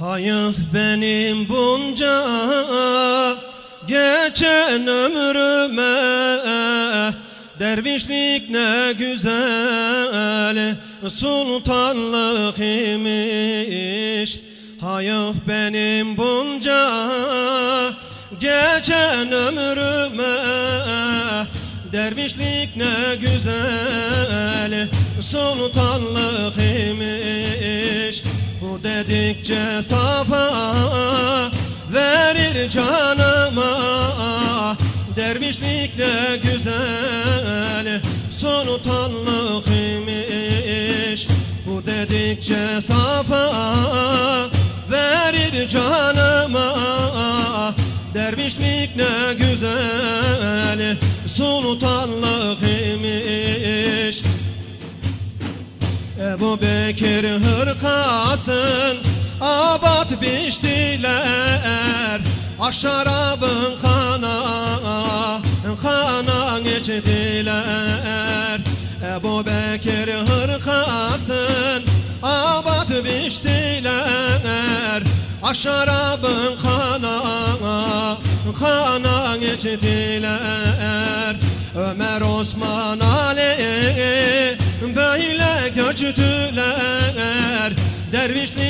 Hayat benim bunca geçen ömrüme. Dervişlik ne güzel sultanlık imiş. Hayat benim bunca geçen ömrüme. Dervişlik ne güzel sultanlık dedikçe safa verir canıma. Dervişlik ne güzel sultanlık imiş Bu dedikçe safa verir canıma. Dervişlik ne güzel sultanlık imiş Ebu Bekir hırkasın abat biçtiler Ah şarabın kana kana içtiler Ebu Bekir hırkasın abat biçtiler Ah şarabın kana kana içtiler Ömer Osman Ali böyle göçtüler. Dervişlik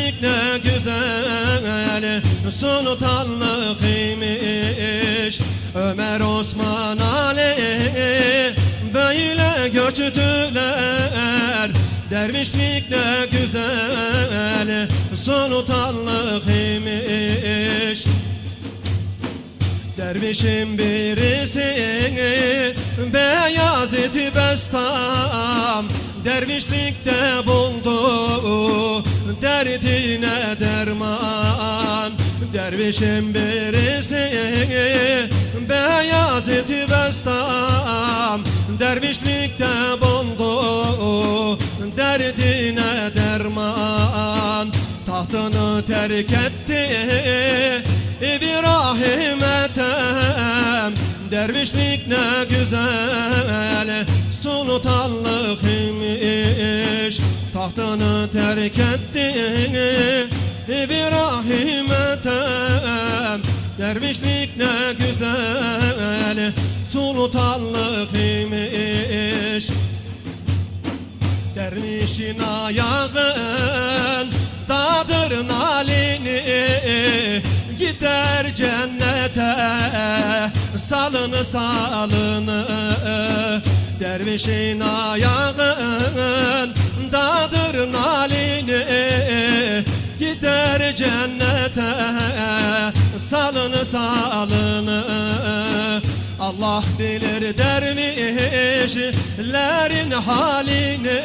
güzel sultanlık imiş Ömer Osman Ali böyle göçtüler Dervişlik ne güzel. Sultanlık imiş Dervişin birisi Beyazıt Bestam. Dervişlikte buldu Derdine derman Dervişin birisi Beyazıt Bestam. Dervişlikte buldu Derdine derman. Tahtını terk etti İbrahim Ethem. Dervişlik ne güzel Sultanlık imiş. Tahtını terk etti İbrahim Ethem Dervişlik ne güzel Sultanlık imiş. Dervişin ayağın dadır nalini Gider cennete. Salını salını Dervişin ayağın dadır nalini Gider cennete. Salını salını. Allah bilir dervişlerin halini.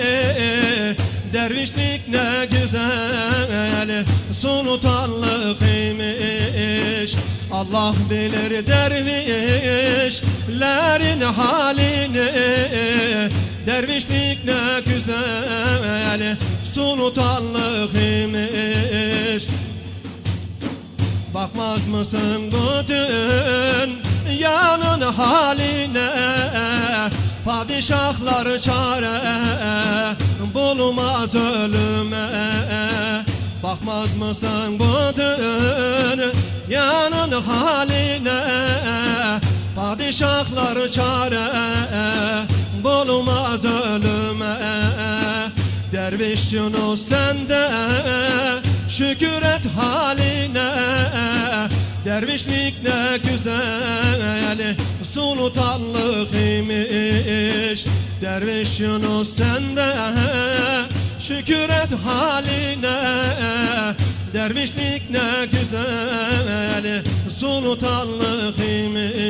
Dervişlik ne güzel sultanlık imiş. Allah bilir dervişlerin halini. Dervişlik ne güzel sultanlık imiş. Bakmaz mısın bütün yanın haline? Padişahlar çare bulmaz ölüme. Bakmaz mısın bütün yanın haline Derviş Yunus sende şükür et haline. Dervişlik ne güzel sultanlık imiş. Derviş Yunus sende şükür et haline. Dervişlik ne güzel sultanlık imiş